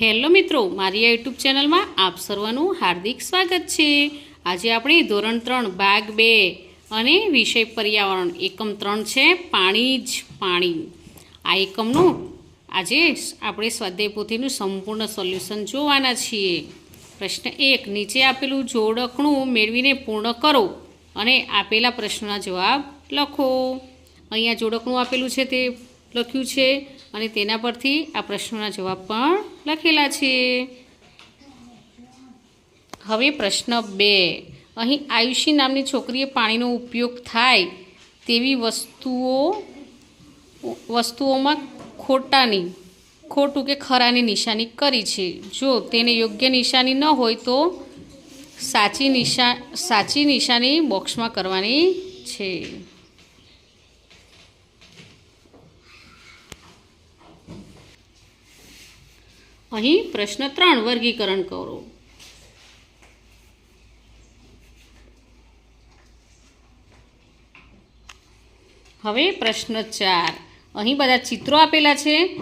Hello મિત્રો, મારી આ યુટ્યુબ ચેનલમાં આપ સર્વનું હાર્દિક સ્વાગત છે. આજે આપણે ધોરણ ત્રણ, ભાગ બે અને વિષય પર્યાવરણ, એકમ ત્રણ છે, પાણી જ પાણી. આ એકમનું આજે આપણે સ્વાધ્યાય પોથીનું સંપૂર્ણ સોલ્યુશન જોવાના છીએ. પ્રશ્ન એક, નીચે આપેલું જોડકણું મેળવીને પૂર્ણ કરો અને આપેલા પ્રશ્નના જવાબ લખો. અહીંયા જોડકણું આપેલું છે તે લખ્યું છે અને તેના પરથી આ પ્રશ્નોના જવાબ પણ લખેલા છે. હવે પ્રશ્ન બે. અહીં આયુષી નામની છોકરીએ પાણીનો ઉપયોગ થાય તેવી વસ્તુઓ, વસ્તુઓમાં ખોટાની, ખોટું કે ખરાની નિશાની કરી છે. જો તેને યોગ્ય નિશાની ન હોય તો સાચી નિશા, સાચી નિશાની બોક્સમાં કરવાની છે. અહીં પ્રશ્ન ત્રણ, વર્ગીકરણ કરો. હવે પ્રશ્ન ચાર. અહીં બધા ચિત્રો આપેલા છે.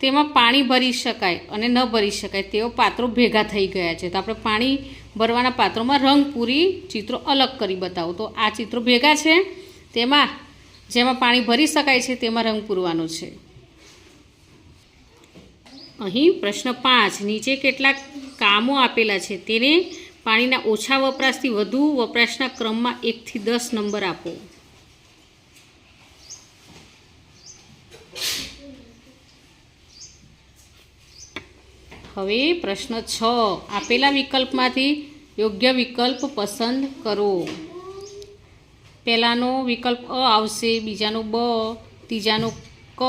તેમાં પાણી ભરી શકાય અને ન ભરી શકાય તેઓ પાત્રો ભેગા થઈ ગયા છે. તો આપણે પાણી ભરવાના પાત્રોમાં રંગ, પૂરી, ચિત્રો અલગ કરી બતાવો. તો આ ચિત્રો ભેગા છે. તેમાં જેમાં પાણી ભરી શકાય છે, તેમાં રંગ પૂરવાનો છે. અહીં પ્રશ્ન પાંચ. નીચે કેટલાક કામો આપેલા છે. તેને પાણીના ઓછા વપરાશથી વધુ વપરાશના ક્રમમાં એકથી દસ નંબર આપો. હવે પ્રશ્ન છ. આપેલા વિકલ્પમાંથી યોગ્ય વિકલ્પ પસંદ કરો. પહેલાંનો વિકલ્પ અ આવશે, બીજાનો બ, ત્રીજાનો ક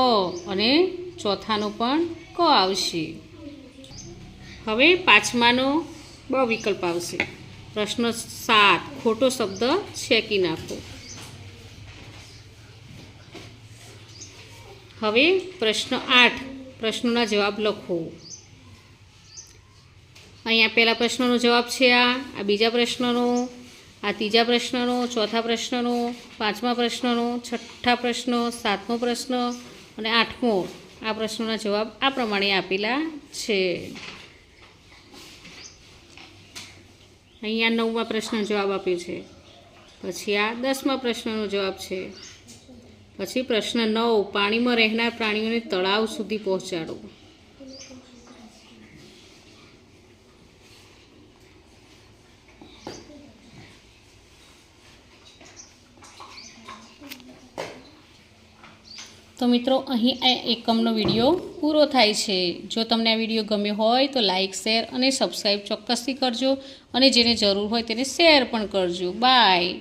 અને ચોથાનો પણ ક આવશે? હવે પાંચમાનો બ વિકલ્પ આવશે. પ્રશ્ન સાત, ખોટો શબ્દ છેકી નાખો. હવે પ્રશ્ન આઠ, પ્રશ્નોના જવાબ લખો. અહીંયા પહેલા પ્રશ્નનો જવાબ છે આ આ બીજા પ્રશ્નનો, આ ત્રીજા પ્રશ્નનો, ચોથા પ્રશ્નનો, પાંચમા પ્રશ્નનો, છઠ્ઠા પ્રશ્નો, સાતમો પ્રશ્ન અને આઠમો. આ પ્રશ્નોના જવાબ આ પ્રમાણે આપેલા છે. અહીંયા નવમા પ્રશ્નનો જવાબ આપ્યો છે. પછી આ દસમા પ્રશ્નનો જવાબ છે. પછી પ્રશ્ન નવ, પાણીમાં રહેનાર પ્રાણીઓને તળાવ સુધી પહોંચાડો. તો મિત્રો, અહીં આ એકમનો વીડિયો પૂરો થાય છે. જો તમને આ વીડિયો ગમ્યો હોય તો લાઇક શેર અને સબસ્ક્રાઈબ ચોક્કસથી કરજો અને જેને જરૂર હોય તેને શેર પણ કરજો. બાય.